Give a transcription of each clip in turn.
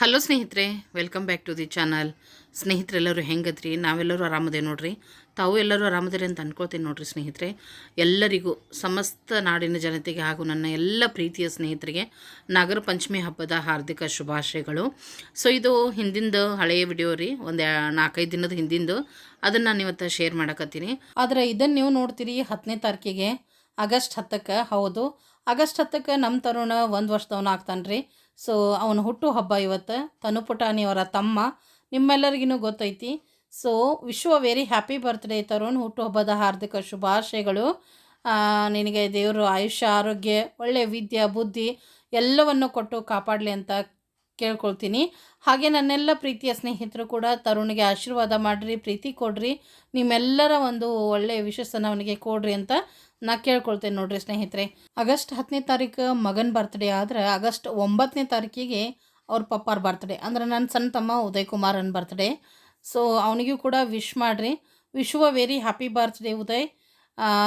Hello ಸ್ನೇಹಿತರೆ. Welcome back to the channel ಸ್ನೇಹಿತರೆಲ್ಲರೂ ಹೆಂಗದ್ರಿ? ನಾವೆಲ್ಲರೂ ಆರಾಮದೇ ನೋಡ್ರಿ? ತಾವು ಎಲ್ಲರೂ ಆರಾಮದಿರಿ ಅಂತ ಅನ್ಕೋತೀನಿ ನೋಡ್ರಿ ಸ್ನೇಹಿತರೆ. ಎಲ್ಲರಿಗೂ ಸಮಸ್ತ ನಾಡಿನ ಜನತೆಗೆ ಹಾಗೂ ನನ್ನ ಎಲ್ಲ ಪ್ರೀತಿಯ ಸ್ನೇಹಿತರಿಗೆ ನಾಗರ ಪಂಚಮಿ ಹಬ್ಬದ ಹಾರ್ದಿಕ ಶುಭಾಶಯಗಳು. ಸೊ ಇದು ಹಿಂದಿಂದು ಹಳೆಯ ವಿಡಿಯೋ ರೀ. ಒಂದು ನಾಲ್ಕೈದು ದಿನದ ಹಿಂದಿಂದು ಅದನ್ನು ನಾನು ಇವತ್ತು ಶೇರ್ ಮಾಡಕತ್ತೀನಿ. ಆದರೆ ಇದನ್ನು ನೀವು ನೋಡ್ತೀರಿ ಹತ್ತನೇ ತಾರೀಕಿಗೆ ಆಗಸ್ಟ್ ಹತ್ತಕ್ಕೆ. ಹೌದು. ಆಗಸ್ಟ್ ಹತ್ತಕ್ಕೆ ನಮ್ಮ ತರುಣ ಒಂದು ವರ್ಷದವನು ಆಗ್ತಾನೆ ರೀ ಸೊ ಅವನ ಹುಟ್ಟು ಹಬ್ಬ ಇವತ್ತು ತನುಪುಟಾಣಿಯವರ ತಮ್ಮ. ನಿಮ್ಮೆಲ್ಲರಿಗೂ ಗೊತ್ತೈತಿ. ಸೊ ವಿಶ್ವ ವೆರಿ ಹ್ಯಾಪಿ ಬರ್ತ್ಡೇ ತರುಣ್. ಹುಟ್ಟುಹಬ್ಬದ ಹಾರ್ದಿಕ ಶುಭಾಶಯಗಳು. ನಿನಗೆ ದೇವರು ಆಯುಷ್ಯ, ಆರೋಗ್ಯ ಒಳ್ಳೆಯ ವಿದ್ಯೆ, ಬುದ್ಧಿ ಎಲ್ಲವನ್ನು ಕೊಟ್ಟು ಕಾಪಾಡಲಿ ಅಂತ ಕೇಳ್ಕೊಳ್ತೀನಿ. ಹಾಗೆ ನನ್ನೆಲ್ಲ ಪ್ರೀತಿಯ ಸ್ನೇಹಿತರು ಕೂಡ ತರುಣಿಗೆ ಆಶೀರ್ವಾದ ಮಾಡಿರಿ, ಪ್ರೀತಿ ಕೊಡ್ರಿ. ನಿಮ್ಮೆಲ್ಲರ ಒಂದು ಒಳ್ಳೆಯ ವಿಶಸ್ಸನ್ನು ಅವನಿಗೆ ಕೊಡ್ರಿ ಅಂತ ನಾ ಕೇಳ್ಕೊಳ್ತೇನೆ ನೋಡ್ರಿ ಸ್ನೇಹಿತರೆ. ಆಗಸ್ಟ್ ಹತ್ತನೇ ತಾರೀಕು ಮಗನ ಬರ್ತ್ಡೇ ಆದ್ರೆ ಆಗಸ್ಟ್ ಒಂಬತ್ತನೇ ತಾರೀಕಿಗೆ ಅವ್ರ ಪಪ್ಪಾರ ಬರ್ತ್ಡೇ ಅಂದ್ರೆ ನನ್ನ ಸಣ್ಣ ತಮ್ಮ ಉದಯ್ ಕುಮಾರನ್ ಬರ್ತ್ಡೇ ಸೊ ಅವನಿಗೂ ಕೂಡ ವಿಶ್ ಮಾಡಿರಿ. Vishwa very happy birthday Uday.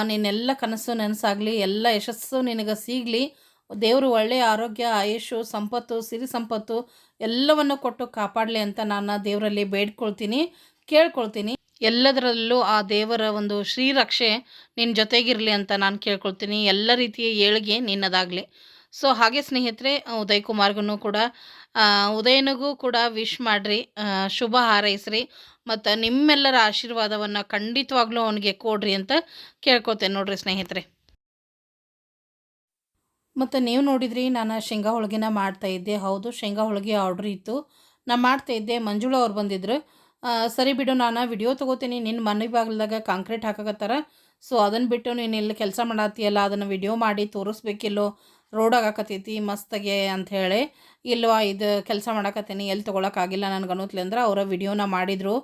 ನೀನೆಲ್ಲ ಕನಸು ನೆನಸಾಗಲಿ, ಎಲ್ಲ ಯಶಸ್ಸು ನಿನಗೆ ಸಿಗಲಿ. ದೇವರು ಒಳ್ಳೆಯ ಆರೋಗ್ಯ, ಆಯುಷು, ಸಂಪತ್ತು, ಸಿರಿ ಸಂಪತ್ತು ಎಲ್ಲವನ್ನು ಕೊಟ್ಟು ಕಾಪಾಡಲಿ ಅಂತ ನಾನು ದೇವರಲ್ಲಿ ಬೇಡ್ಕೊಳ್ತೀನಿ, ಕೇಳ್ಕೊಳ್ತೀನಿ. ಎಲ್ಲದರಲ್ಲೂ ಆ ದೇವರ ಒಂದು ಶ್ರೀರಕ್ಷೆ ನಿನ್ನ ಜೊತೆಗಿರಲಿ ಅಂತ ನಾನು ಕೇಳ್ಕೊಳ್ತೀನಿ. ಎಲ್ಲ ರೀತಿಯ ಏಳಿಗೆ ನಿನ್ನದಾಗಲಿ. ಸೊ ಹಾಗೆ ಸ್ನೇಹಿತರೆ, ಉದಯ್ ಕುಮಾರ್ಗೂ ಕೂಡ ಉದಯನಿಗೂ ಕೂಡ ವಿಶ್ ಮಾಡಿರಿ. ಶುಭ ಹಾರೈಸ್ರಿ. ಮತ್ತು ನಿಮ್ಮೆಲ್ಲರ ಆಶೀರ್ವಾದವನ್ನು ಖಂಡಿತವಾಗ್ಲೂ ಅವನಿಗೆ ಕೊಡ್ರಿ ಅಂತ ಕೇಳ್ಕೊತೇನೆ ನೋಡ್ರಿ ಸ್ನೇಹಿತರೆ. ಮತ್ತು ನೀವು ನೋಡಿದ್ರಿ, ನಾನು ಶೇಂಗಾ ಹೋಳಿಗೆನ ಮಾಡ್ತಾ ಇದ್ದೆ. ಹೌದು, ಶೇಂಗಾ ಹೋಳಿಗೆ ಆರ್ಡ್ರ್ ಇತ್ತು. ನಾನು ಮಾಡ್ತಾ ಇದ್ದೆ. ಮಂಜುಳ ಅವ್ರು ಬಂದಿದ್ರು. ಸರಿ ಬಿಡು, ನಾನು ವಿಡಿಯೋ ತೊಗೋತೀನಿ. ನಿನ್ನ ಮನೆ ಬಾಗಿಲ್ದಾಗ ಕಾಂಕ್ರೀಟ್ ಹಾಕಕತ್ತಾರ. ಸೊ ಅದನ್ನು ಬಿಟ್ಟು ನೀನು ಇಲ್ಲಿ ಕೆಲಸ ಮಾಡತ್ತೀಯಲ್ಲ, ಅದನ್ನು ವಿಡಿಯೋ ಮಾಡಿ ತೋರಿಸ್ಬೇಕಿಲ್ಲೋ ರೋಡ್ ಆಗಾಕತ್ತೈತಿ ಮಸ್ತಾಗೆ ಅಂತ ಹೇಳಿ. ಇಲ್ವಾ ಇದು ಕೆಲಸ ಮಾಡಕತ್ತೀನಿ ಎಲ್ಲಿ ತೊಗೊಳಕ್ಕಾಗಿಲ್ಲ ನನಗೆ ಅನ್ನೋತ್ಲೆ ಅಂದ್ರೆ ಅವರ ವಿಡಿಯೋನ ಮಾಡಿದರು.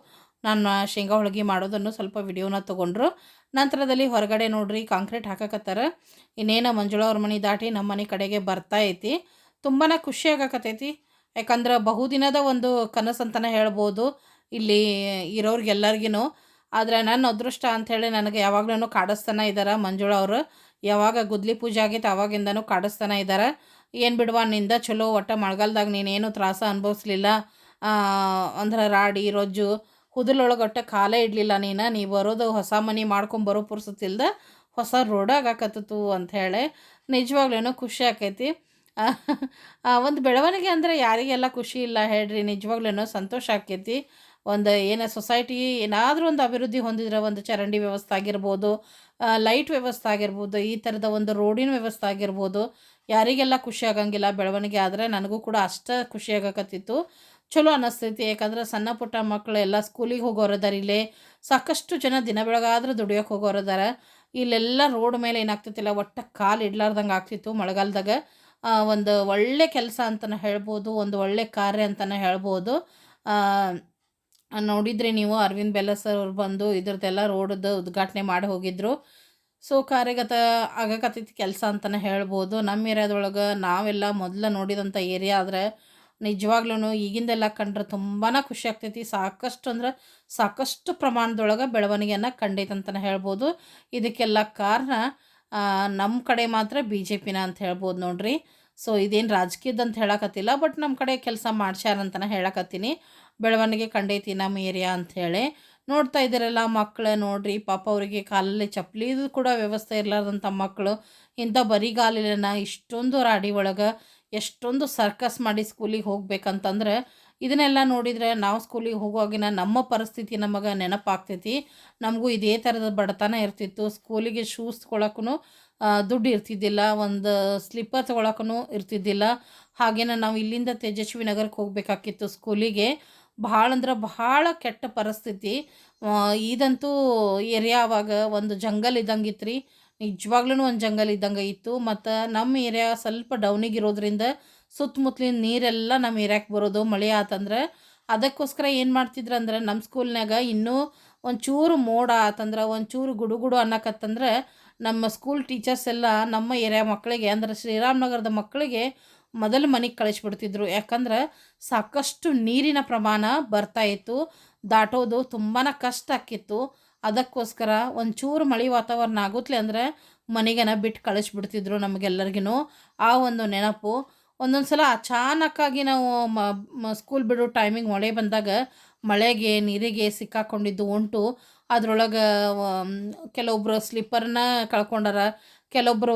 ನಾನು ಶೇಂಗಾ ಹೋಳಿಗೆ ಮಾಡೋದನ್ನು ಸ್ವಲ್ಪ ವಿಡಿಯೋನ ತೊಗೊಂಡ್ರು. ನಂತರದಲ್ಲಿ ಹೊರಗಡೆ ನೋಡ್ರಿ ಕಾಂಕ್ರೀಟ್ ಹಾಕಕತ್ತಾರ. ಇನ್ನೇನು ಮಂಜುಳ ಅವ್ರ ಮನೆ ದಾಟಿ ನಮ್ಮ ಮನೆ ಕಡೆಗೆ ಬರ್ತಾ ಐತಿ. ತುಂಬಾ ಖುಷಿ ಆಗಾಕತ್ತೈತಿ ಯಾಕಂದ್ರೆ ಬಹುದಿನದ ಒಂದು ಕನಸು ಅಂತಲೇ ಹೇಳ್ಬೋದು. ಇಲ್ಲಿ ಇರೋರಿಗೆಲ್ಲರಿಗೂ ಆದರೆ ನನ್ನ ಅದೃಷ್ಟ ಅಂಥೇಳಿ ನನಗೆ ಯಾವಾಗ್ಲೂ ಕಾಡಿಸ್ತಾನೆ ಇದ್ದಾರೆ ಮಂಜುಳ ಅವರು. ಯಾವಾಗ ಗುದ್ಲಿ ಪೂಜೆ ಆಗಿತ್ತು ಅವಾಗಿಂದನೂ ಕಾಡಿಸ್ತಾನೆ ಇದ್ದಾರೆ ಏನು ಬಿಡುವ, ನಿಂದ ಚಲೋ ಒಟ್ಟು ಮಳೆಗಾಲದಾಗ ನೀನೇನು ತ್ರಾಸ ಅನುಭವಿಸ್ಲಿಲ್ಲ. ಅಂದ್ರೆ ರಾಡಿ, ರೊಜ್ಜು ಕುದಲೊಳಗೆ ಒಟ್ಟು ಕಾಲೇ ಇಡಲಿಲ್ಲ ನೀನು. ನೀ ಬರೋದು ಹೊಸ ಮನೆ ಮಾಡ್ಕೊಂಬರೋ ಪುರ್ಸತಿಲ್ದ ಹೊಸ ರೋಡ್ ಅಂತ ಅಂಥೇಳಿ ನಿಜವಾಗ್ಲೂ ಖುಷಿ ಆಕೈತಿ. ಒಂದು ಬೆಳವಣಿಗೆ ಅಂದರೆ ಯಾರಿಗೆಲ್ಲ ಖುಷಿ ಇಲ್ಲ ಹೇಳ್ರಿ. ನಿಜವಾಗ್ಲೂ ಸಂತೋಷ ಆಕೈತಿ. ಒಂದು ಏನು ಸೊಸೈಟಿ ಏನಾದರೂ ಒಂದು ಅಭಿವೃದ್ಧಿ ಹೊಂದಿದ್ರೆ ಒಂದು ಚರಂಡಿ ವ್ಯವಸ್ಥೆ ಆಗಿರ್ಬೋದು ಲೈಟ್ ವ್ಯವಸ್ಥೆ ಆಗಿರ್ಬೋದು, ಈ ಥರದ ಒಂದು ರೋಡಿನ ವ್ಯವಸ್ಥೆ ಆಗಿರ್ಬೋದು, ಯಾರಿಗೆಲ್ಲ ಖುಷಿ ಆಗಂಗಿಲ್ಲ, ಬೆಳವಣಿಗೆ ಆದರೆ ನನಗೂ ಕೂಡ ಅಷ್ಟೇ ಖುಷಿ ಆಗಕತ್ತಿತ್ತು. ಚಲೋ ಅನ್ನಿಸ್ತೈತಿ ಯಾಕಂದ್ರೆ ಸಣ್ಣ ಪುಟ್ಟ ಮಕ್ಕಳು ಎಲ್ಲ ಸ್ಕೂಲಿಗೆ ಹೋಗೋರು ಇಲ್ಲಿ. ಸಾಕಷ್ಟು ಜನ ದಿನ ಬೆಳಗಾದ್ರೆ ದುಡಿಯೋಕೆ ಹೋಗೋರು ಅದಾರ. ಇಲ್ಲೆಲ್ಲ ರೋಡ್ ಮೇಲೆ ಏನಾಗ್ತಿತ್ತಿಲ್ಲ, ಒಟ್ಟು ಕಾಲು ಇಡ್ಲಾರ್ದಂಗೆ ಆಗ್ತಿತ್ತು ಮಳೆಗಾಲದಾಗ. ಒಂದು ಒಳ್ಳೆ ಕೆಲಸ ಅಂತಲೇ ಹೇಳ್ಬೋದು, ಒಂದು ಒಳ್ಳೆ ಕಾರ್ಯ ಅಂತಲೇ ಹೇಳ್ಬೋದು. ನೋಡಿದ್ರಿ ನೀವು ಅರವಿಂದ್ ಬೆಲ್ಲ ಸರ್ ಅವ್ರು ಬಂದು ಇದ್ರದ್ದೆಲ್ಲ ರೋಡದ್ದು ಉದ್ಘಾಟನೆ ಮಾಡಿ ಹೋಗಿದ್ರು. ಸೊ ಕಾರ್ಯಗತ ಆಗಕತ್ತೈತಿ ಕೆಲಸ ಅಂತಲೇ ಹೇಳ್ಬೋದು. ನಮ್ಮ ಏರಿಯಾದೊಳಗೆ ನಾವೆಲ್ಲ ಮೊದಲು ನೋಡಿದಂಥ ಏರಿಯಾ ಆದರೆ ನಿಜವಾಗ್ಲೂ ಈಗಿಂದೆಲ್ಲ ಕಂಡ್ರೆ ತುಂಬಾ ಖುಷಿ ಆಗ್ತೈತಿ. ಸಾಕಷ್ಟು ಅಂದ್ರೆ ಸಾಕಷ್ಟು ಪ್ರಮಾಣದೊಳಗೆ ಬೆಳವಣಿಗೆಯನ್ನು ಕಂಡೈತೆ ಅಂತಲೇ ಹೇಳ್ಬೋದು. ಇದಕ್ಕೆಲ್ಲ ಕಾರಣ ನಮ್ಮ ಕಡೆ ಮಾತ್ರ ಬಿ ಜೆ ಪಿನ ಅಂತ ಹೇಳ್ಬೋದು ನೋಡ್ರಿ. ಸೊ ಇದೇನು ರಾಜಕೀಯದಂತ ಹೇಳಕತ್ತಿಲ್ಲ ಬಟ್ ನಮ್ಮ ಕಡೆ ಕೆಲಸ ಮಾಡ್ಸ್ಯಾರ ಅಂತಲೇ ಹೇಳಕತ್ತೀನಿ. ಬೆಳವಣಿಗೆ ಕಂಡೈತಿ ನಮ್ಮ ಏರಿಯಾ ಅಂಥೇಳಿ ನೋಡ್ತಾ ಇದ್ದೀರಲ್ಲ ಮಕ್ಕಳು ನೋಡ್ರಿ, ಪಾಪ ಅವರಿಗೆ ಕಾಲಲ್ಲಿ ಚಪ್ಪಲಿದು ಕೂಡ ವ್ಯವಸ್ಥೆ ಇರಲಾರ್ದಂಥ ಮಕ್ಕಳು ಇಂಥ ಬರಿಗಾಲಿನ ಇಷ್ಟೊಂದು ರಾಡಿ ಒಳಗೆ ಎಷ್ಟೊಂದು ಸರ್ಕಸ್ ಮಾಡಿ ಸ್ಕೂಲಿಗೆ ಹೋಗ್ಬೇಕಂತಂದ್ರೆ ಇದನ್ನೆಲ್ಲ ನೋಡಿದರೆ ನಾವು ಸ್ಕೂಲಿಗೆ ಹೋಗುವಾಗಿನ ನಮ್ಮ ಪರಿಸ್ಥಿತಿ ನಮಗೆ ನೆನಪಾಗ್ತೈತಿ. ನಮಗೂ ಇದೇ ಥರದ ಬಡತನ ಇರ್ತಿತ್ತು. ಸ್ಕೂಲಿಗೆ ಶೂಸ್ ತೊಗೊಳಕ್ಕೂ ದುಡ್ಡು ಇರ್ತಿದ್ದಿಲ್ಲ. ಒಂದು ಸ್ಲಿಪ್ಪರ್ ತೊಗೊಳಕ್ಕೂ ಇರ್ತಿದ್ದಿಲ್ಲ. ಹಾಗೇನ ನಾವು ಇಲ್ಲಿಂದ ತೇಜಸ್ವಿ ನಗರಕ್ಕೆ ಹೋಗಬೇಕಾಗಿತ್ತು ಸ್ಕೂಲಿಗೆ. ಭಾಳ ಅಂದ್ರೆ ಭಾಳ ಕೆಟ್ಟ ಪರಿಸ್ಥಿತಿ. ಇದಂತೂ ಏರಿಯಾ ಅವಾಗ ಒಂದು ಜಂಗಲ್ ಇದ್ದಂಗೆ ಇತ್ತು ರೀ ನಿಜವಾಗ್ಲೂ ಒಂದು ಜಂಗಲ್ ಇದ್ದಂಗೆ ಇತ್ತು ಮತ್ತು ನಮ್ಮ ಏರಿಯಾ ಸ್ವಲ್ಪ ಡೌನಿಗೆ ಇರೋದ್ರಿಂದ ಸುತ್ತಮುತ್ತಲಿನ ನೀರೆಲ್ಲ ನಮ್ಮ ಏರಿಯಾಕ್ಕೆ ಬರೋದು ಮಳೆ ಆತಂದ್ರೆ. ಅದಕ್ಕೋಸ್ಕರ ಏನು ಮಾಡ್ತಿದ್ರು ಅಂದ್ರೆ ನಮ್ಮ ಸ್ಕೂಲ್ನಾಗ ಇನ್ನೂ ಒಂಚೂರು ಮೋಡ ಆತಂದ್ರೆ, ಒಂಚೂರು ಗುಡುಗುಡು ಅನ್ನಕತ್ತಂದ್ರೆ ನಮ್ಮ ಸ್ಕೂಲ್ ಟೀಚರ್ಸ್ ಎಲ್ಲ ನಮ್ಮ ಏರಿಯಾ ಮಕ್ಕಳಿಗೆ ಅಂದ್ರೆ ಶ್ರೀರಾಮನಗರದ ಮಕ್ಕಳಿಗೆ ಮೊದಲು ಮನೆಗೆ ಕಳಿಸ್ಬಿಡ್ತಿದ್ರು. ಯಾಕಂದ್ರೆ ಸಾಕಷ್ಟು ನೀರಿನ ಪ್ರಮಾಣ ಬರ್ತಾ ಇತ್ತು. ದಾಟೋದು ತುಂಬಾ ಕಷ್ಟ ಆಕಿತ್ತು ಅದಕ್ಕೋಸ್ಕರ ಒಂಚೂರು ಮಳೆ ವಾತಾವರಣ ಆಗುತ್ತಲೆ ಅಂದರೆ ಮನೆಗೇನ ಬಿಟ್ಟು ಕಳಿಸ್ಬಿಡ್ತಿದ್ರು ನಮಗೆಲ್ಲರಿಗೂ ಆ ಒಂದು ನೆನಪು. ಒಂದೊಂದು ಸಲ ಅಚಾನಕ್ಕಾಗಿ ನಾವು ಮ ಸ್ಕೂಲ್ ಬಿಡೋ ಟೈಮಿಂಗ್ ಮಳೆ ಬಂದಾಗ ಮಳೆಗೆ, ನೀರಿಗೆ ಸಿಕ್ಕಾಕೊಂಡಿದ್ದು ಉಂಟು. ಅದರೊಳಗೆ ಕೆಲವೊಬ್ಬರು ಸ್ಲಿಪ್ಪರ್ನ ಕಳ್ಕೊಂಡಾರ. ಕೆಲವೊಬ್ಬರು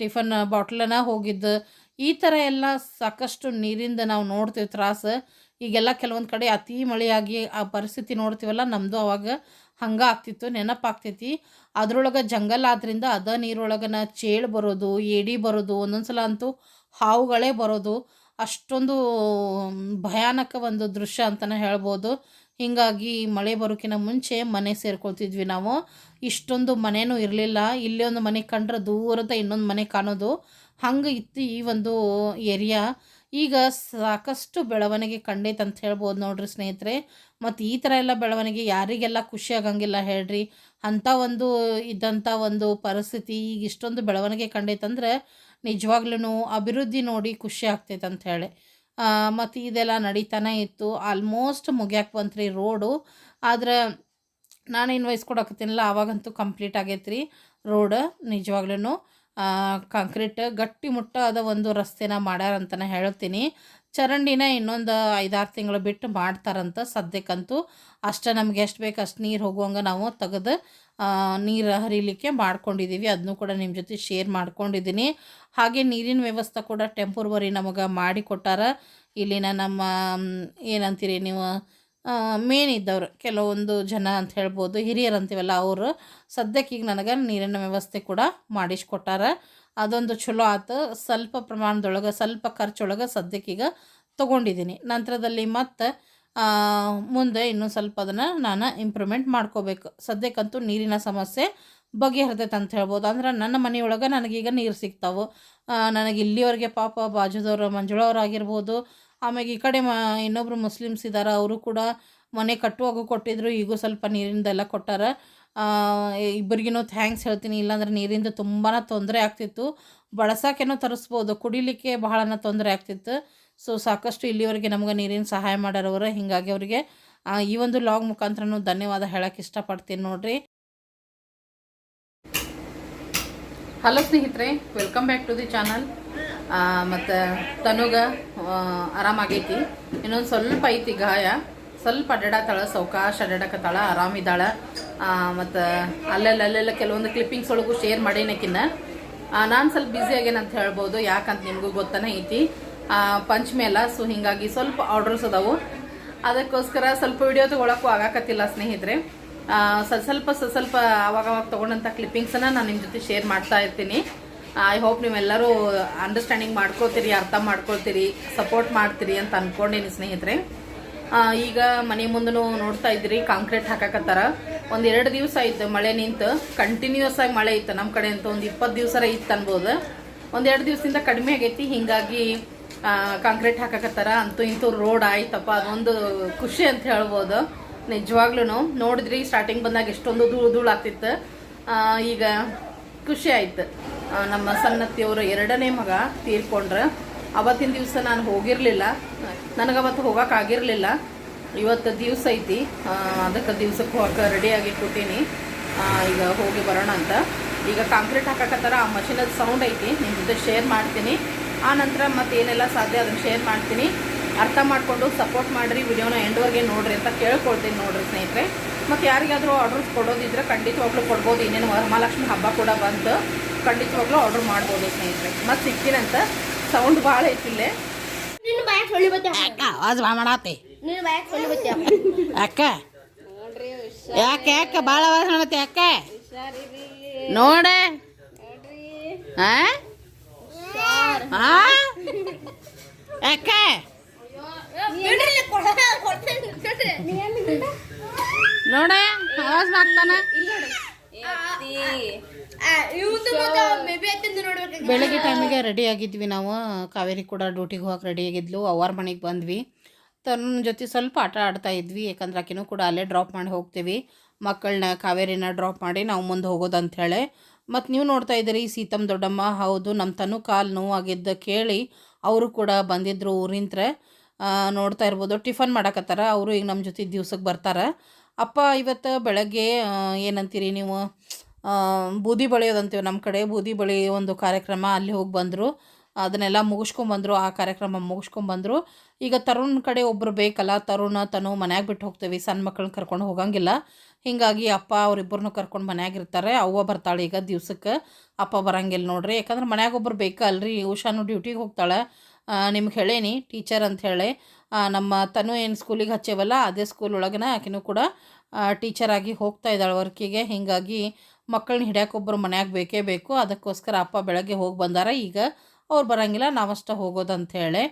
ಟಿಫನ್ ಬಾಟ್ಲನ್ನ ಹೋಗಿದ್ದು. ಈ ಥರ ಎಲ್ಲ ಸಾಕಷ್ಟು ನೀರಿಂದ ನಾವು ನೋಡ್ತೀವಿ ತ್ರಾಸು. ಈಗೆಲ್ಲ ಕೆಲವೊಂದು ಕಡೆ ಅತಿ ಮಳೆಯಾಗಿ ಆ ಪರಿಸ್ಥಿತಿ ನೋಡ್ತೀವಲ್ಲ ನಮ್ಮದು ಅವಾಗ ಹಂಗೆ ಆಗ್ತಿತ್ತು ನೆನಪಾಗ್ತೈತಿ ಅದ್ರೊಳಗೆ ಜಂಗಲ್ ಆದ್ದರಿಂದ ಅದ ನೀರೊಳಗನ ಚೇಳು ಬರೋದು, ಏಡಿ ಬರೋದು ಒಂದೊಂದು ಸಲ ಅಂತೂ ಹಾವುಗಳೇ ಬರೋದು. ಅಷ್ಟೊಂದು ಭಯಾನಕ ಒಂದು ದೃಶ್ಯ ಅಂತಲೇ ಹೇಳ್ಬೋದು. ಹೀಗಾಗಿ ಮಳೆ ಬರೋಕಿನ ಮುಂಚೆ ಮನೆ ಸೇರ್ಕೊಳ್ತಿದ್ವಿ ನಾವು. ಇಷ್ಟೊಂದು ಮನೆಯೂ ಇರಲಿಲ್ಲ. ಇಲ್ಲಿ ಒಂದು ಮನೆ ಕಂಡ್ರೆ ದೂರದ ಇನ್ನೊಂದು ಮನೆ ಕಾಣೋದು. ಹಂಗೆ ಇತ್ತು ಈ ಒಂದು ಏರಿಯಾ. ಈಗ ಸಾಕಷ್ಟು ಬೆಳವಣಿಗೆ ಕಂಡೈತೆ ಅಂತ ಹೇಳ್ಬೋದು ನೋಡ್ರಿ ಸ್ನೇಹಿತರೆ. ಮತ್ತು ಈ ಥರ ಎಲ್ಲ ಬೆಳವಣಿಗೆ ಯಾರಿಗೆಲ್ಲ ಖುಷಿ ಆಗಂಗಿಲ್ಲ ಹೇಳ್ರಿ. ಅಂಥ ಒಂದು ಇದ್ದಂಥ ಒಂದು ಪರಿಸ್ಥಿತಿ ಈಗ ಇಷ್ಟೊಂದು ಬೆಳವಣಿಗೆ ಕಂಡೈತಂದ್ರೆ ನಿಜವಾಗ್ಲೂ ಅಭಿವೃದ್ಧಿ ನೋಡಿ ಖುಷಿ ಆಗ್ತೈತೆ ಅಂತ ಹೇಳಿ. ಮತ್ತು ಇದೆಲ್ಲ ನಡೀತಾನೆ ಇತ್ತು. ಆಲ್ಮೋಸ್ಟ್ ಮುಗ್ಯಾಕೆ ಬಂತ್ರಿ ರೋಡು ಆದ್ರೆ ನಾನೇನು ವಹಿಸ್ಕೊಡಕತ್ತೀನಲ್ಲ ಆವಾಗಂತೂ ಕಂಪ್ಲೀಟ್ ಆಗೈತೆ ರೀ ರೋಡ್ ನಿಜವಾಗ್ಲೂ ಕಾಂಕ್ರೀಟ್ ಗಟ್ಟಿ ಮುಟ್ಟಾದ ಒಂದು ರಸ್ತೆನ ಮಾಡ್ಯಾರ ಅಂತಲೇ ಹೇಳ್ತೀನಿ. ಚರಂಡಿನ ಇನ್ನೊಂದು ಐದಾರು ತಿಂಗಳು ಬಿಟ್ಟು ಮಾಡ್ತಾರಂತ ಸದ್ಯಕ್ಕಂತೂ. ಅಷ್ಟೇ ನಮ್ಗೆ ಎಷ್ಟು ಬೇಕು ಅಷ್ಟು ನೀರು ಹೋಗುವಂಗೆ ನಾವು ತೆಗೆದು ನೀರು ಹರಿಲಿಕ್ಕೆ ಮಾಡ್ಕೊಂಡಿದ್ದೀವಿ ಅದನ್ನು ಕೂಡ ನಿಮ್ಮ ಜೊತೆ ಶೇರ್ ಮಾಡ್ಕೊಂಡಿದ್ದೀನಿ ಹಾಗೆ ನೀರಿನ ವ್ಯವಸ್ಥೆ ಕೂಡ ಟೆಂಪರ್ವರಿ ನಮಗೆ ಮಾಡಿ ಕೊಟ್ಟಾರ. ಇಲ್ಲಿನ ನಮ್ಮ ಏನಂತೀರಿ ನೀವು? ಮೇನ್ ಇದ್ದವ್ರು. ಕೆಲವೊಂದು ಜನ ಅಂತ ಹೇಳ್ಬೋದು, ಹಿರಿಯರು ಅಂತೀವಲ್ಲ ಅವರು. ಸದ್ಯಕ್ಕೆ ಈಗ ನನಗೆ ನೀರಿನ ವ್ಯವಸ್ಥೆ ಕೂಡ ಮಾಡಿಸ್ಕೊಟ್ಟಾರ. ಅದೊಂದು ಚಲೋ ಆತು. ಸ್ವಲ್ಪ ಪ್ರಮಾಣದೊಳಗೆ, ಸ್ವಲ್ಪ ಖರ್ಚೊಳಗೆ ಸದ್ಯಕ್ಕೀಗ ತೊಗೊಂಡಿದ್ದೀನಿ. ನಂತರದಲ್ಲಿ ಮತ್ತು ಮುಂದೆ ಇನ್ನೂ ಸ್ವಲ್ಪ ಅದನ್ನು ನಾನು ಇಂಪ್ರೂವ್ಮೆಂಟ್ ಮಾಡ್ಕೋಬೇಕು. ಸದ್ಯಕ್ಕಂತೂ ನೀರಿನ ಸಮಸ್ಯೆ ಬಗೆಹರಿದೈತೆ ಅಂತ ಹೇಳ್ಬೋದು. ಅಂದ್ರೆ ನನ್ನ ಮನೆಯೊಳಗೆ ನನಗೀಗ ನೀರು ಸಿಗ್ತಾವೆ. ನನಗೆ ಇಲ್ಲಿವರೆಗೆ ಪಾಪ ಬಾಜುದವರು, ಮಂಜುಳವ್ರು ಆಮೇಲೆ ಈ ಕಡೆ ಮ ಇನ್ನೊಬ್ಬರು ಮುಸ್ಲಿಮ್ಸ್ ಇದ್ದಾರೆ ಅವರು ಕೂಡ ಮನೆ ಕಟ್ಟುವಾಗ ಕೊಟ್ಟಿದ್ರು, ಈಗೂ ಸ್ವಲ್ಪ ನೀರಿಂದೆಲ್ಲ ಕೊಟ್ಟಾರ. ಇಬ್ಬರಿಗಿನೂ ಥ್ಯಾಂಕ್ಸ್ ಹೇಳ್ತೀನಿ, ಇಲ್ಲಾಂದ್ರೆ ನೀರಿಂದ ತುಂಬಾ ತೊಂದರೆ ಆಗ್ತಿತ್ತು. ಬಳಸೋಕೇನೋ ತರಿಸ್ಬೋದು, ಕುಡಿಲಿಕ್ಕೆ ಬಹಳ ತೊಂದರೆ ಆಗ್ತಿತ್ತು. ಸೊ, ಸಾಕಷ್ಟು ಇಲ್ಲಿವರೆಗೆ ನಮ್ಗೆ ನೀರಿನ ಸಹಾಯ ಮಾಡ್ಯಾರವರು ಹೀಗಾಗಿ ಅವರಿಗೆ ಈ ಒಂದು ಲಾಗ್ ಮುಖಾಂತರನೂ ಧನ್ಯವಾದ ಹೇಳಕ್ಕೆ ಇಷ್ಟಪಡ್ತೀನಿ ನೋಡ್ರಿ. ಹಲೋ ಸ್ನೇಹಿತರೆ, welcome back to the channel. ಮತ್ತು ತನುಗ ಆರಾಮಾಗೈತಿ. ಇನ್ನೊಂದು ಸ್ವಲ್ಪ ಐತಿ ಗಾಯ. ಸ್ವಲ್ಪ ಅಡ್ಡಾಡತ್ತಾಳ ಸೌಕಾಶ ಅಡ್ಡಾಡಕತ್ತಾಳ ಆರಾಮಿದ್ದಾಳೆ ಮತ್ತು ಅಲ್ಲೆಲ್ಲ ಅಲ್ಲೆಲ್ಲ ಕೆಲವೊಂದು ಕ್ಲಿಪ್ಪಿಂಗ್ಸ್ ಒಳಗೂ ಶೇರ್ ಮಾಡೇನಕ್ಕಿನ್ನ ನಾನು ಸ್ವಲ್ಪ ಬ್ಯುಸಿ ಆಗೇನಂತ ಅಂತ ಹೇಳ್ಬೋದು. ಯಾಕಂತ ನಿಮಗೂ ಗೊತ್ತಾನೆ ಐತಿ. ಪಂಚಮಿ ಅಲ್ಲ ಸೊ ಹೀಗಾಗಿ ಸ್ವಲ್ಪ ಆರ್ಡರ್ಸ್ ಅದಾವು. ಅದಕ್ಕೋಸ್ಕರ ಸ್ವಲ್ಪ ವಿಡಿಯೋ ತೊಗೊಳಕ್ಕೂ ಆಗಾಕತ್ತಿಲ್ಲ ಸ್ನೇಹಿತರೆ. ಸ್ವಲ್ಪ ಸ್ವಲ್ಪ ಸ್ವಲ್ಪ ಅವಾಗ ಅವಾಗ ತೊಗೊಂಡಂಥ ಕ್ಲಿಪ್ಪಿಂಗ್ಸನ್ನು ನಾನು ನಿಮ್ಮ ಜೊತೆ ಶೇರ್ ಮಾಡ್ತಾ ಇರ್ತೀನಿ. ಐ ಹೋಪ್ ನೀವೆಲ್ಲರೂ ಅಂಡರ್ಸ್ಟ್ಯಾಂಡಿಂಗ್ ಮಾಡ್ಕೋತೀರಿ ಅರ್ಥ ಮಾಡ್ಕೊಳ್ತೀರಿ ಸಪೋರ್ಟ್ ಮಾಡ್ತೀರಿ ಅಂತ ಅಂದ್ಕೊಂಡೇನಿ ಸ್ನೇಹಿತರೆ. ಈಗ ಮನೆ ಮುಂದೂ ನೋಡ್ತಾ ಇದ್ರಿ ಕಾಂಕ್ರೀಟ್ ಹಾಕಕತ್ತಾರ. ಒಂದ್ ಎರಡು ದಿವಸ ಆಯ್ತು ಮಳೆ ನಿಂತು ಕಂಟಿನ್ಯೂಸ್ ಆಗಿ ಮಳೆ ಇತ್ತು ನಮ್ಮ ಕಡೆ ಅಂತ ಒಂದು ಇಪ್ಪತ್ತು ದಿವಸರ ಇತ್ತು ಅನ್ಬೋದು. ಒಂದ್ ಎರಡು ದಿವಸದಿಂದ ಕಡಿಮೆ ಆಗೈತಿ, ಹಿಂಗಾಗಿ ಕಾಂಕ್ರೀಟ್ ಹಾಕಕತ್ತಾರ. ಅಂತೂ ಇಂತೂ ರೋಡ್ ಆಯ್ತಪ್ಪ, ಅದೊಂದು ಖುಷಿ ಅಂತ ಹೇಳ್ಬೋದು. ನಿಜವಾಗ್ಲೂ ನೋಡಿದ್ರಿ ಸ್ಟಾರ್ಟಿಂಗ್ ಬಂದಾಗ ಎಷ್ಟೊಂದು ಧೂಳು ಧೂಳು ಆಗ್ತಿತ್ತು ಈಗ ಖುಷಿ ಆಯ್ತು. ನಮ್ಮ ಸನ್ನತ್ತಿಯವರು ಎರಡನೇ ಮಗ ತೀರ್ಕೊಂಡ್ರೆ. ಅವತ್ತಿನ ದಿವಸ ನಾನು ಹೋಗಿರಲಿಲ್ಲ. ನನಗೆ ಅವತ್ತು ಹೋಗೋಕ್ಕಾಗಿರಲಿಲ್ಲ ಇವತ್ತು ದಿವಸ ಐತಿ. ಅದಕ್ಕೆ ದಿವ್ಸಕ್ಕೆ ಹೋಗಕ್ಕೆ ರೆಡಿಯಾಗಿ ಕೊಟ್ಟೀನಿ ಈಗ ಹೋಗಿ ಬರೋಣ ಅಂತ. ಈಗ ಕಾಂಕ್ರೀಟ್ ಹಾಕಕತ್ತಾರ, ಆ ಮಷಿನದ ಸೌಂಡ್ ಐತಿ. ನಿಮ್ಮ ಜೊತೆ ಶೇರ್ ಮಾಡ್ತೀನಿ. ಆ ನಂತರ ಮತ್ತೆ ಏನೆಲ್ಲ ಸಾಧ್ಯ ಅದನ್ನು ಶೇರ್ ಮಾಡ್ತೀನಿ. ಅರ್ಥ ಮಾಡಿಕೊಂಡು ಸಪೋರ್ಟ್ ಮಾಡಿರಿ. ವಿಡಿಯೋನ ಎಂಡ್ವರೆಗೆ ನೋಡ್ರಿ ಅಂತ ಕೇಳ್ಕೊಳ್ತೀನಿ ನೋಡ್ರಿ ಸ್ನೇಹಿತರೆ. ಮತ್ತು ಯಾರಿಗಾದರೂ ಆರ್ಡರ್ಸ್ ಕೊಡೋದಿದ್ರೆ ಖಂಡಿತವಾಗ್ಲೂ ಕೊಡ್ಬೋದು. ಇನ್ನೇನು ವರಮಹಾಲಕ್ಷ್ಮಿ ಹಬ್ಬ ಕೂಡ ಬಂತು. ಖಂಡಿತವಾಗ್ಲೂ ಆರ್ಡರ್ ಮಾಡ್ಬೋದು ಸ್ನೇಹಿತರೆ. ಮತ್ತೆ ಸಿಕ್ತೀನಂತ ಸೌಂಡ್ ಭಾಳ ಐತಿಲ್ಲೇ ನಿನ್ನ ಬಾಯಾಗ ಸೊಳ್ಳಿ ಬತ್ತಿ ಅಕ್ಕ ಭಾಳ ಮಾಡಾತಿ. ನಿನ್ನ ಬಾಯಾಗ ಸೊಳ್ಳಿ ಬತ್ತಿ ಅಕ್ಕ. ಯಾಕೆ ಯಾಕೆ ಭಾಳ ಆವಾಜ್ ಮಾಡತ್ತೆ ಅಕ್ಕ? ನೋಡೆ. ಹಾ ಹಾ ಯಾಕ ನೋಡ ಆವಾಜ್ ಮಾಡ್ತಾನ. ಬೆಳಗ್ಗೆ ಟೈಮಿಗೆ ರೆಡಿ ಆಗಿದ್ವಿ ನಾವು. ಕಾವೇರಿ ಕೂಡ ಡ್ಯೂಟಿಗೆ ಹೋಗಕ್ಕೆ ರೆಡಿ ಆಗಿದ್ಲು. ಅವ್ರ ಮನೆಗೆ ಬಂದ್ವಿ. ತನ್ನ ಜೊತೆ ಸ್ವಲ್ಪ ಆಟ ಆಡ್ತಾ ಇದ್ವಿ. ಯಾಕಂದ್ರೆ ಆಕಿನೂ ಕೂಡ ಅಲ್ಲೇ ಡ್ರಾಪ್ ಮಾಡಿ ಹೋಗ್ತೀವಿ. ಮಕ್ಕಳನ್ನ ಕಾವೇರಿನ ಡ್ರಾಪ್ ಮಾಡಿ ನಾವು ಮುಂದೆ ಹೋಗೋದು ಅಂಥೇಳಿ ಮತ್ತು ನೀವು ನೋಡ್ತಾ ಇದ್ದೀರಿ ಸೀತಮ್ಮ ದೊಡ್ಡಮ್ಮ ಹೌದು ನಮ್ಮ ತನು ಕಾಲು ನೋವಾಗಿದ್ದ ಕೇಳಿ ಅವರು ಕೂಡ ಬಂದಿದ್ದರು ಊರಿಂತ್ರ. ನೋಡ್ತಾ ಇರ್ಬೋದು. ಟಿಫನ್ ಮಾಡಕತ್ತಾರ. ಅವರು ಈಗ ನಮ್ಮ ಜೊತೆ ದಿವ್ಸಕ್ಕೆ ಬರ್ತಾರೆ. ಅಪ್ಪ ಇವತ್ತು ಬೆಳಗ್ಗೆ ಏನಂತೀರಿ ನೀವು? ಬೂದಿ ಬಳಿಯೋದಂತೀವಿ ನಮ್ಮ ಕಡೆ. ಬೂದಿ ಬಳಿ ಒಂದು ಕಾರ್ಯಕ್ರಮ ಅಲ್ಲಿ ಹೋಗಿ ಬಂದರು. ಅದನ್ನೆಲ್ಲ ಮುಗಿಸ್ಕೊಂಬಂದರು ಆ ಕಾರ್ಯಕ್ರಮ ಮುಗಿಸ್ಕೊಂಬಂದರು ಈಗ ತರುಣ್ ಕಡೆ ಒಬ್ಬರು ಬೇಕಲ್ಲ, ತರುಣ ತನು ಮನ್ಯಾಗ ಬಿಟ್ಟು ಹೋಗ್ತೀವಿ. ಸಣ್ಣ ಮಕ್ಕಳನ್ನ ಕರ್ಕೊಂಡು ಹೋಗಂಗಿಲ್ಲ. ಹೀಗಾಗಿ ಅಪ್ಪ ಅವರಿಬ್ಬರನ್ನೂ ಕರ್ಕೊಂಡು ಮನ್ಯಾಗ ಇರ್ತಾರೆ. ಅವ್ವ ಬರ್ತಾಳೆ ಈಗ ದಿವ್ಸಕ್ಕೆ ಅಪ್ಪ ಬರಂಗಿಲ್ಲ ನೋಡ್ರಿ. ಯಾಕಂದ್ರೆ ಮನ್ಯಾಗ ಒಬ್ರು ಬೇಕಲ್ರಿ. ಉಷಾನು ಡ್ಯೂಟಿಗೆ ಹೋಗ್ತಾಳೆ. ನಿಮ್ಗೆ ಹೇಳೇನಿ. ಟೀಚರ್ ಅಂತ ಹೇಳಿ. ನಮ್ಮ ತನು ಏನು ಸ್ಕೂಲಿಗೆ ಹಚ್ಚೇವಲ್ಲ, ಅದೇ ಸ್ಕೂಲ್ ಒಳಗನ ಆಕಿನೂ ಕೂಡ ಟೀಚರಾಗಿ ಹೋಗ್ತಾ ಇದ್ದಾಳೆ ವರ್ಕಿಗೆ. ಹೀಗಾಗಿ ಮಕ್ಕಳನ್ನ ಹಿಡಿಯೋಕೆ ಒಬ್ಬರು ಮನ್ಯಾಗ ಬೇಕೇ ಬೇಕು. ಅದಕ್ಕೋಸ್ಕರ ಅಪ್ಪ ಬೆಳಗ್ಗೆ ಹೋಗಿ ಬಂದಾರ. ಈಗ ಅವ್ರು ಬರೋಂಗಿಲ್ಲ. ನಾವಷ್ಟ ಹೋಗೋದು ಅಂತ ಹೇಳಿ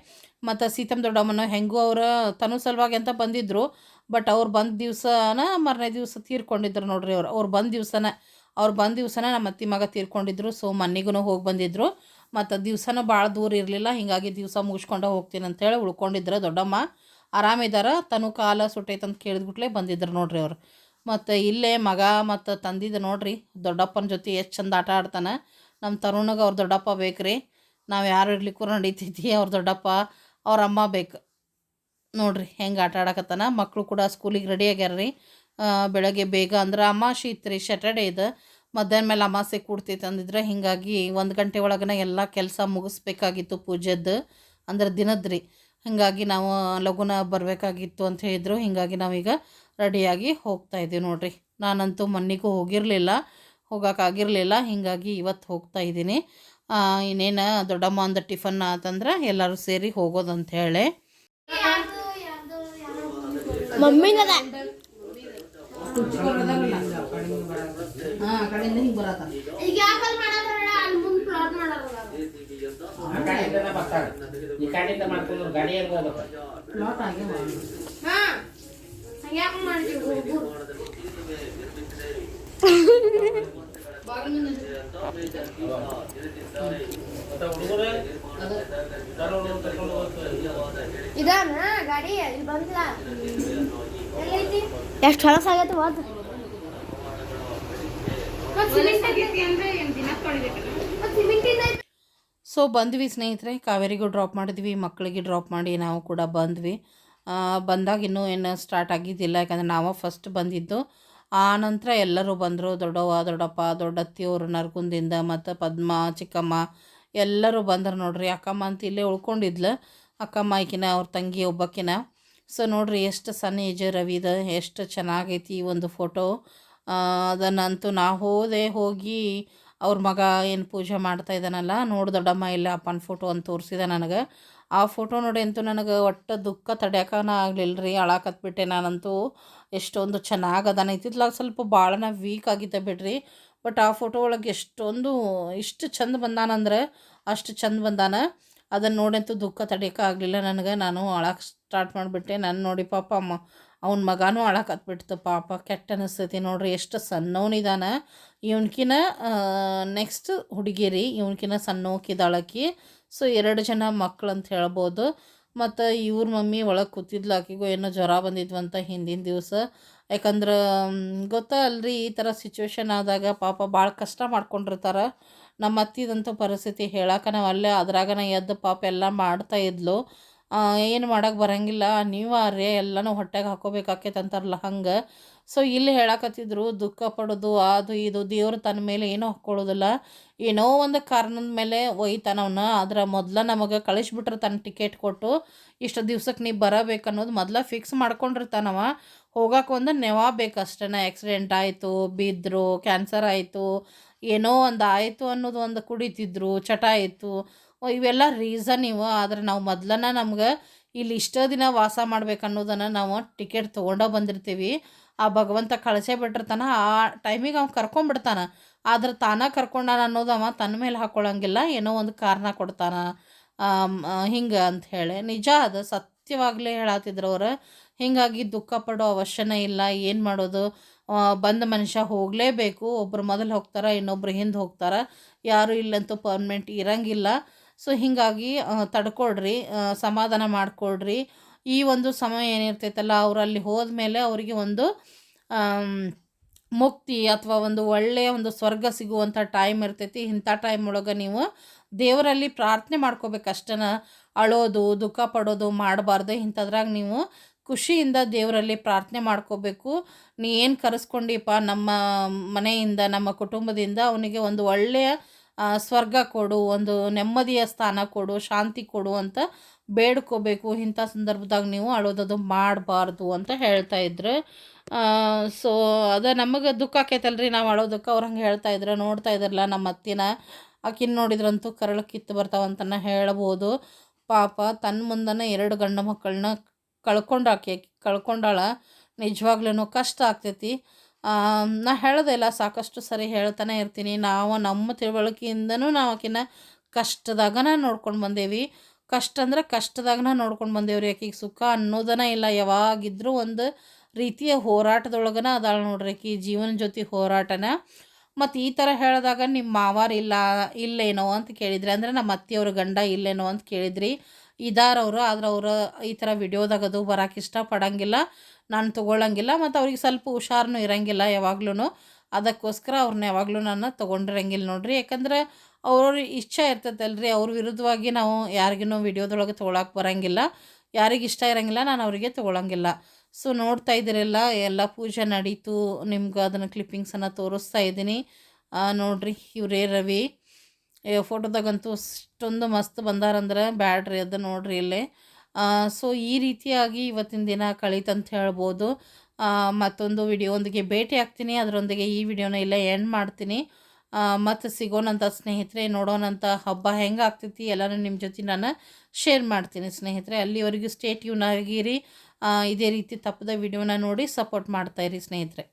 ಮತ್ತು ಸೀತಮ್ಮ ದೊಡ್ಡಮ್ಮನ ಹೆಂಗೂ ಅವರ ತನು ಸಲುವಾಗಿ ಅಂತ ಬಂದಿದ್ದರು ಬಟ್ ಅವ್ರು ಬಂದ ದಿವಸನ ಮರನೇ ದಿವಸ ತೀರ್ಕೊಂಡಿದ್ರು ನೋಡ್ರಿ ಅವ್ರು. ಅವ್ರು ಬಂದ ದಿವಸನ, ಅವ್ರು ಬಂದ ದಿವಸನ ನಮ್ಮ ಅತ್ತಿ ಮಗ ತೀರ್ಕೊಂಡಿದ್ರು. ಸೊ ಮನೆಗೂ ಹೋಗಿ ಬಂದಿದ್ರು. ಮತ್ತು ದಿವಸನೂ ಭಾಳ ದೂರ ಇರಲಿಲ್ಲ. ಹೀಗಾಗಿ ದಿವಸ ಮುಗಿಸ್ಕೊಂಡು ಹೋಗ್ತೀನಿ ಅಂತೇಳಿ ಉಳ್ಕೊಂಡಿದ್ರು ದೊಡ್ಡಮ್ಮ. ಆರಾಮಿದಾರ. ತನು ಕಾಲ ಸುಟ್ಟೈತಂತ ಅಂತ ಕೇಳಿದ್ಬಿಟ್ಲೆ ಬಂದಿದ್ರು ನೋಡ್ರಿ ಅವ್ರು. ಮತ್ತು ಇಲ್ಲೇ ಮಗ ಮತ್ತು ತಂದಿದ್ದು ನೋಡ್ರಿ, ದೊಡ್ಡಪ್ಪನ ಜೊತೆ ಎಷ್ಟು ಚಂದ ಆಟ ಆಡ್ತಾನೆ. ನಮ್ಮ ತರುಣಗೆ ಅವ್ರ ದೊಡ್ಡಪ್ಪ ಬೇಕ್ರಿ. ನಾವು ಯಾರು ಇರ್ಲಿಕ್ಕೂ ನಡೀತೈತಿ ಅವ್ರ ದೊಡ್ಡಪ್ಪ, ಅವ್ರ ಅಮ್ಮ ಬೇಕು. ನೋಡ್ರಿ ಹೆಂಗೆ ಆಟ ಆಡಕತ್ತಾನ. ಮಕ್ಕಳು ಕೂಡ ಸ್ಕೂಲಿಗೆ ರೆಡಿ ಆಗ್ಯಾರ ರೀ ಬೆಳಗ್ಗೆ ಬೇಗ ಅಂದ್ರೆ ಅಮಾಸೆ ಇತ್ತು ರೀ ಸ್ಯಾಟರ್ಡೇ ಇದು. ಮಧ್ಯಾಹ್ನ ಮೇಲೆ ಅಮಾಸೆ ಕೂಡ್ತೈತೆ ಅಂದಿದ್ರೆ ಹೀಗಾಗಿ ಒಂದು ಗಂಟೆ ಒಳಗನ ಎಲ್ಲ ಕೆಲಸ ಮುಗಿಸ್ಬೇಕಾಗಿತ್ತು ಪೂಜೆದ್ದು ಅಂದ್ರೆ ದಿನದ್ರಿ. ಹಿಂಗಾಗಿ ಹಾಗಾಗಿ ನಾವು ಲಗುನ ಬರಬೇಕಾಗಿತ್ತು ಅಂತ ಹೇಳಿದ್ರು. ಹೀಗಾಗಿ ನಾವೀಗ ರೆಡಿಯಾಗಿ ಹೋಗ್ತಾ ಇದ್ದೀವಿ ನೋಡ್ರಿ. ನಾನಂತೂ ಮನೆಗೂ ಹೋಗಿರಲಿಲ್ಲ ಹೋಗೋಕ್ಕಾಗಿರಲಿಲ್ಲ ಹೀಗಾಗಿ ಇವತ್ತು ಹೋಗ್ತಾ ಇದ್ದೀನಿ. ಇನ್ನೇನು ದೊಡ್ಡಮ್ಮ ಅಂದ ಟಿಫನ್ ಆತಂದ್ರೆ ಎಲ್ಲರೂ ಸೇರಿ ಹೋಗೋದಂತ ಹೇಳಿ. ಮಮ್ಮಿನದ? ಕಡೆಯಿಂದ ಹಿಂಗೆ ಬರತ್ತ. ಈಗ ಯಾಕಲ್ ಮಾಡಬೇಡ ಮುಂದೆ ಪ್ಲಾಟ್ ಮಾಡೋದು ಆ ಕಡೆಯಿಂದನೇ ಬರ್ತಾಳೆ. ಈ ಕಡೆಯಿಂದ ಮಾಡ್ಕೊಂಡು ಗಾಡಿ ಇದಾನ? ಗಾಡಿ? ಇಲ್ಲಿ ಬಂದ್ಲ? ಎಲ್ಲೈತಿ ಎಷ್ಟು ಹೋದ. ಸೊ ಬಂದ್ವಿ ಸ್ನೇಹಿತರೆ ಕಾವೇರಿಗೂ ಡ್ರಾಪ್ ಮಾಡಿದ್ವಿ ಮಕ್ಕಳಿಗೆ ಡ್ರಾಪ್ ಮಾಡಿ ನಾವು ಕೂಡ ಬಂದ್ವಿ. ಬಂದಾಗ ಇನ್ನೂ ಏನು ಸ್ಟಾರ್ಟ್ ಆಗಿದ್ದಿಲ್ಲ. ಯಾಕಂದ್ರೆ ನಾವು ಫಸ್ಟ್ ಬಂದಿದ್ದು. ಆ ನಂತರ ಎಲ್ಲರೂ ಬಂದರು. ದೊಡ್ಡವ್ವ, ದೊಡ್ಡಪ್ಪ, ದೊಡ್ಡತ್ತಿಯವರು, ನರಗುಂದಿಂದ ಮತ್ತು ಪದ್ಮ, ಚಿಕ್ಕಮ್ಮ ಎಲ್ಲರೂ ಬಂದರು ನೋಡ್ರಿ. ಅಕ್ಕಮ್ಮ ಅಂತ ಇಲ್ಲೇ ಉಳ್ಕೊಂಡಿದ್ಲು. ಅಕ್ಕಮ್ಮ ಈಕಿನ, ಅವ್ರ ತಂಗಿ ಒಬ್ಬಕ್ಕಿನ ಸೊ ನೋಡ್ರಿ ಎಷ್ಟು ಸಣ್ಣ ಏಜ್ ರವಿದ ಎಷ್ಟು ಚೆನ್ನಾಗೈತಿ ಈ ಒಂದು ಫೋಟೋ ಅದನ್ನಂತೂ ನಾ ಹೋದೆ ಹೋಗಿ ಅವ್ರ ಮಗ ಏನು ಪೂಜೆ ಮಾಡ್ತಾ ಇದ್ದಾನಲ್ಲ. ನೋಡು ದೊಡ್ಡಮ್ಮ, ಇಲ್ಲ ಅಪ್ಪನ ಫೋಟೋ ಅಂತ ತೋರಿಸಿದ ನನಗೆ. ಆ ಫೋಟೋ ನೋಡಿ ಅಂತೂ ನನಗೆ ಒಟ್ಟು ದುಃಖ ತಡ್ಯಾಕನ ಆಗಲಿಲ್ಲ ರೀ ಅಳಾಕತ್ಬಿಟ್ಟೆ ನಾನಂತೂ. ಎಷ್ಟೊಂದು ಚೆನ್ನಾಗಿ ಅದಾನ ಸ್ವಲ್ಪ ಭಾಳನ ವೀಕ್ ಆಗಿದ್ದೆ ಬಿಡ್ರಿ. ಬಟ್ ಆ ಫೋಟೋ ಒಳಗೆ ಎಷ್ಟೊಂದು, ಇಷ್ಟು ಚಂದ ಬಂದಾನಂದ್ರೆ ಅಷ್ಟು ಚಂದ ಬಂದಾನ. ಅದನ್ನು ನೋಡಂತೂ ದುಃಖ ತಡೆಯೋಕೆ ಆಗಲಿಲ್ಲ ನನಗೆ. ನಾನು ಅಳಕ್ಕೆ ಸ್ಟಾರ್ಟ್ ಮಾಡಿಬಿಟ್ಟೆ. ನಾನು ನೋಡಿ ಪಾಪ ಅಮ್ಮ, ಅವ್ನ ಮಗನೂ ಅಳಕತ್ಬಿಡ್ತು ಪಾಪ. ಕೆಟ್ಟ ಅನಿಸ್ತೈತಿ ನೋಡ್ರಿ. ಎಷ್ಟು ಸಣ್ಣವನಿದಾನ. ಇವನ್ಕಿನ ನೆಕ್ಸ್ಟ್ ಹುಡುಗಿರಿ. ಇವನ್ಕಿನ ಸಣ್ಣೋಕಿದಾಳಕಿ ಸೊ ಎರಡು ಜನ ಮಕ್ಳು ಅಂತ ಹೇಳ್ಬೋದು. ಮತ್ತು ಇವ್ರ ಮಮ್ಮಿ ಒಳಗೆ ಕೂತಿದ್ಲು, ಆಕಿಗೂ ಏನೋ ಜ್ವರ ಬಂದಿದ್ವು ಅಂತ ಹಿಂದಿನ ದಿವಸ. ಯಾಕಂದ್ರೆ ಗೊತ್ತಾ ಅಲ್ರಿ ಈ ಥರ ಸಿಚುವೇಶನ್ ಆದಾಗ ಪಾಪ ಭಾಳ ಕಷ್ಟ ಮಾಡ್ಕೊಂಡಿರ್ತಾರೆ. ನಮ್ಮ ಅತ್ತಿದಂಥ ಪರಿಸ್ಥಿತಿ ಹೇಳಕ್ಕೆ ನಾವು ಅಲ್ಲೇ ಅದ್ರಾಗನ ಎದ್ದು ಪಾಪ ಎಲ್ಲ ಮಾಡ್ತಾ ಇದ್ಲು. ಏನು ಮಾಡೋಕೆ ಬರಂಗಿಲ್ಲ. ಅನಿವಾರ್ಯ ಎಲ್ಲನೂ ಹೊಟ್ಟೆಗೆ ಹಾಕೋಬೇಕಾಕೈತೆ ಅಂತಾರಲ್ಲ ಹಂಗೆ. ಸೊ ಇಲ್ಲಿ ಹೇಳಕತ್ತಿದ್ರು, ದುಃಖ ಪಡೋದು, ಅದು ಇದು, ದೇವ್ರು ತನ್ನ ಮೇಲೆ ಏನೂ ಹಾಕ್ಕೊಳ್ಳೋದಿಲ್ಲ ಏನೋ ಒಂದು ಕಾರಣದ ಮೇಲೆ ಒಯ್ತಾನವನ್ನ ಆದ್ರೆ ಮೊದಲ ನಮಗೆ ಕಳಿಸ್ಬಿಟ್ರೆ ಟಿಕೆಟ್ ಕೊಟ್ಟು, ಇಷ್ಟು ದಿವ್ಸಕ್ಕೆ ನೀವು ಬರಬೇಕು ಅನ್ನೋದು ಮೊದಲ ಫಿಕ್ಸ್ ಮಾಡ್ಕೊಂಡಿರ್ತಾನವ. ಹೋಗಕ್ಕೆ ಒಂದು ನೆವ ಬೇಕು ಅಷ್ಟೇ ಆಕ್ಸಿಡೆಂಟ್ ಆಯಿತು ಬಿದ್ದರು ಕ್ಯಾನ್ಸರ್ ಆಯಿತು, ಏನೋ ಒಂದು ಆಯಿತು ಅನ್ನೋದು ಒಂದು ಕುಡಿತಿದ್ರು, ಚಟ ಆಯಿತು. ಇವೆಲ್ಲ ರೀಸನ್ ಇವು. ಆದರೆ ನಾವು ಮೊದ್ಲನ ನಮ್ಗೆ ಇಲ್ಲಿ ಇಷ್ಟೋ ದಿನ ವಾಸ ಮಾಡ್ಬೇಕು ಅನ್ನೋದನ್ನು ನಾವು ಟಿಕೆಟ್ ತೊಗೊಂಡೋ ಬಂದಿರ್ತೀವಿ. ಆ ಭಗವಂತ ಕಳಿಸೇ ಬಿಟ್ಟಿರ್ತಾನ. ಆ ಟೈಮಿಗೆ ಅವ್ನು ಕರ್ಕೊಂಬಿಡ್ತಾನೆ ಆದ್ರೆ ತಾನೇ ಕರ್ಕೊಂಡಾನ ಅನ್ನೋದು ಅವ ತನ್ನ ಮೇಲೆ ಹಾಕ್ಕೊಳ್ಳೋಂಗಿಲ್ಲ ಏನೋ ಒಂದು ಕಾರಣ ಕೊಡ್ತಾನ. ಹಿಂಗೆ ಅಂತ ಹೇಳಿ. ನಿಜ ಅದು ಸತ್ಯವಾಗಲೇ ಹೇಳತ್ತಿದ್ರು ಅವ್ರು. ಹೀಗಾಗಿ ದುಃಖ ಪಡೋ ಅವಶ್ಯನೇ ಇಲ್ಲ. ಏನು ಮಾಡೋದು? ಬಂದ ಮನುಷ್ಯ ಹೋಗಲೇಬೇಕು. ಒಬ್ಬರು ಮೊದಲು ಹೋಗ್ತಾರೆ, ಇನ್ನೊಬ್ರು ಹಿಂದೆ ಹೋಗ್ತಾರೆ. ಯಾರು ಇಲ್ಲಂತೂ ಪರ್ಮನೆಂಟ್ ಇರಂಗಿಲ್ಲ. ಸೊ ಹೀಗಾಗಿ ತಡ್ಕೊಳ್ರಿ ಸಮಾಧಾನ ಮಾಡಿಕೊಳ್ರಿ. ಈ ಒಂದು ಸಮಯ ಏನಿರ್ತೈತಲ್ಲ, ಅವರಲ್ಲಿ ಹೋದ್ಮೇಲೆ ಅವರಿಗೆ ಒಂದು ಮುಕ್ತಿ ಅಥವಾ ಒಂದು ಒಳ್ಳೆಯ ಒಂದು ಸ್ವರ್ಗ ಸಿಗುವಂಥ ಟೈಮ್ ಇರ್ತೈತಿ. ಇಂಥ ಟೈಮ್ ಒಳಗೆ ನೀವು ದೇವರಲ್ಲಿ ಪ್ರಾರ್ಥನೆ ಮಾಡ್ಕೋಬೇಕು ಅಷ್ಟನ. ಅಳೋದು, ದುಃಖ ಪಡೋದು ಮಾಡಬಾರ್ದು. ಇಂಥದ್ರಾಗ ನೀವು ಖುಷಿಯಿಂದ ದೇವರಲ್ಲಿ ಪ್ರಾರ್ಥನೆ ಮಾಡ್ಕೋಬೇಕು. ನೀ ಏನು ಕರೆಸ್ಕೊಂಡಿಪ್ಪ, ನಮ್ಮ ಮನೆಯಿಂದ, ನಮ್ಮ ಕುಟುಂಬದಿಂದ ಅವನಿಗೆ ಒಂದು ಒಳ್ಳೆಯ ಸ್ವರ್ಗ ಕೊಡು, ಒಂದು ನೆಮ್ಮದಿಯ ಸ್ಥಾನ ಕೊಡು, ಶಾಂತಿ ಕೊಡು ಅಂತ ಬೇಡ್ಕೋಬೇಕು. ಇಂಥ ಸಂದರ್ಭದಾಗ ನೀವು ಅಳೋದದು ಮಾಡಬಾರ್ದು ಅಂತ ಹೇಳ್ತಾ ಇದ್ರು. ಸೊ ಅದು ನಮಗೆ ದುಃಖ ಆಕೈತಲ್ರಿ ನಾವು ಅಳೋದಕ್ಕೆ ಅವ್ರು ಹಂಗೆ ಹೇಳ್ತಾ ಇದ್ರು, ನೋಡ್ತಾ ಇದ್ರಲ್ಲ ನಮ್ಮ ಅತ್ತಿನ. ಆಕಿನ ನೋಡಿದ್ರಂತೂ ಕರಳು ಕಿತ್ತು ಬರ್ತಾವಂತನ ಹೇಳ್ಬೋದು. ಪಾಪ ತನ್ನ ಮುಂದನ ಎರಡು ಗಂಡು ಮಕ್ಕಳನ್ನ ಕಳ್ಕೊಂಡು ಆಕೆ, ಕಳ್ಕೊಂಡಾಳ. ನಿಜವಾಗ್ಲೂ ಕಷ್ಟ ಆಗ್ತೈತಿ. ನಾ ಹೇಳೋದಿಲ್ಲ ಸಾಕಷ್ಟು ಸರಿ ಹೇಳ್ತಾನೆ ಇರ್ತೀನಿ. ನಾವು ನಮ್ಮ ತಿಳುವಳಿಕೆಯಿಂದನೂ ನಾವು ಆಕಿನ ಕಷ್ಟದಾಗನ ನೋಡ್ಕೊಂಡು ಬಂದೇವಿ. ಕಷ್ಟ ಅಂದ್ರೆ ಕಷ್ಟದಾಗನ ನೋಡ್ಕೊಂಡು ಬಂದೇವ್ರಿ ಆಕಿಗೆ ಸುಖ ಅನ್ನೋದನ ಇಲ್ಲ. ಯಾವಾಗಿದ್ರೂ ಒಂದು ರೀತಿಯ ಹೋರಾಟದೊಳಗನ ಅದಾಳ ನೋಡ್ರಿ ಆಕಿ. ಜೀವನ ಜೊತೆ ಹೋರಾಟನ. ಮತ್ತು ಈ ಥರ ಹೇಳಿದಾಗ ನಿಮ್ಮ ಮಾವಾರ ಇಲ್ಲ, ಇಲ್ಲೇನೋ ಅಂತ ಕೇಳಿದ್ರಿ. ಅಂದರೆ ನಮ್ಮ ಅತ್ತೆಯವ್ರ ಗಂಡ ಇಲ್ಲೇನೋ ಅಂತ ಕೇಳಿದ್ರಿ. ಇದಾರವರು ಆದ್ರೆ ಅವರು ಈ ಥರ ವಿಡಿಯೋದಾಗ ಅದು ಬರೋಕೆ ಇಷ್ಟಪಡಂಗಿಲ್ಲ. ನಾನು ತೊಗೊಳಂಗಿಲ್ಲ ಮತ್ತು ಅವ್ರಿಗೆ ಸ್ವಲ್ಪ ಹುಷಾರನೂ ಇರಂಗಿಲ್ಲ ಯಾವಾಗ್ಲೂ ಅದಕ್ಕೋಸ್ಕರ ಅವ್ರನ್ನ ಯಾವಾಗಲೂ ನಾನು ತೊಗೊಂಡಿರಂಗಿಲ್ಲ ನೋಡ್ರಿ. ಯಾಕಂದ್ರೆ ಅವ್ರವ್ರ ಇಚ್ಛೆ ಇರ್ತೈತಲ್ರಿ. ಅವ್ರ ವಿರುದ್ಧವಾಗಿ ನಾವು ಯಾರಿಗೂ ವಿಡಿಯೋದೊಳಗೆ ತೊಗೊಳಕ್ಕೆ ಬರಂಗಿಲ್ಲ. ಯಾರಿಗೆ ಇಷ್ಟ ಇರೋಂಗಿಲ್ಲ, ನಾನು ಅವರಿಗೆ ತೊಗೊಳಂಗಿಲ್ಲ. ಸೊ, ನೋಡ್ತಾ ಇದ್ದೀರಲ್ಲ, ಎಲ್ಲ ಪೂಜೆ ನಡೀತು. ನಿಮ್ಗೆ ಅದನ್ನು ಕ್ಲಿಪ್ಪಿಂಗ್ಸನ್ನು ತೋರಿಸ್ತಾ ಇದ್ದೀನಿ. ನೋಡಿರಿ, ಇವರೇ ರವಿ. ಫೋಟೋದಾಗಂತೂ ಅಷ್ಟೊಂದು ಮಸ್ತ್ ಬಂದಾರಂದ್ರೆ ಬ್ಯಾಡ್ರಿ, ಅದು ನೋಡ್ರಿ ಇಲ್ಲಿ. ಸೊ ಈ ರೀತಿಯಾಗಿ ಇವತ್ತಿನ ದಿನ ಕಳೀತಂತ ಹೇಳ್ಬೋದು. ಮತ್ತೊಂದು ವಿಡಿಯೋಂದಿಗೆ ಭೇಟಿ ಆಗ್ತೀನಿ. ಅದರೊಂದಿಗೆ ಈ ವಿಡಿಯೋನ ಇಲ್ಲ ಎಂಡ್ ಮಾಡ್ತೀನಿ. ಮತ್ತು ಸಿಗೋನಂಥ ಸ್ನೇಹಿತರೆ ನೋಡೋಣಂಥ ಹಬ್ಬ ಹೆಂಗೆ ಆಗ್ತೈತಿ ಎಲ್ಲನೂ ನಿಮ್ಮ ಜೊತೆ ನಾನು ಶೇರ್ ಮಾಡ್ತೀನಿ ಸ್ನೇಹಿತರೆ. ಅಲ್ಲಿವರೆಗೂ ಸ್ಟೇಟ್ ಆಗಿರಿ. ಇದೇ ರೀತಿ ತಪ್ಪದ ವಿಡಿಯೋನ ನೋಡಿ ಸಪೋರ್ಟ್ ಮಾಡ್ತಾಯಿರಿ ಸ್ನೇಹಿತರೆ.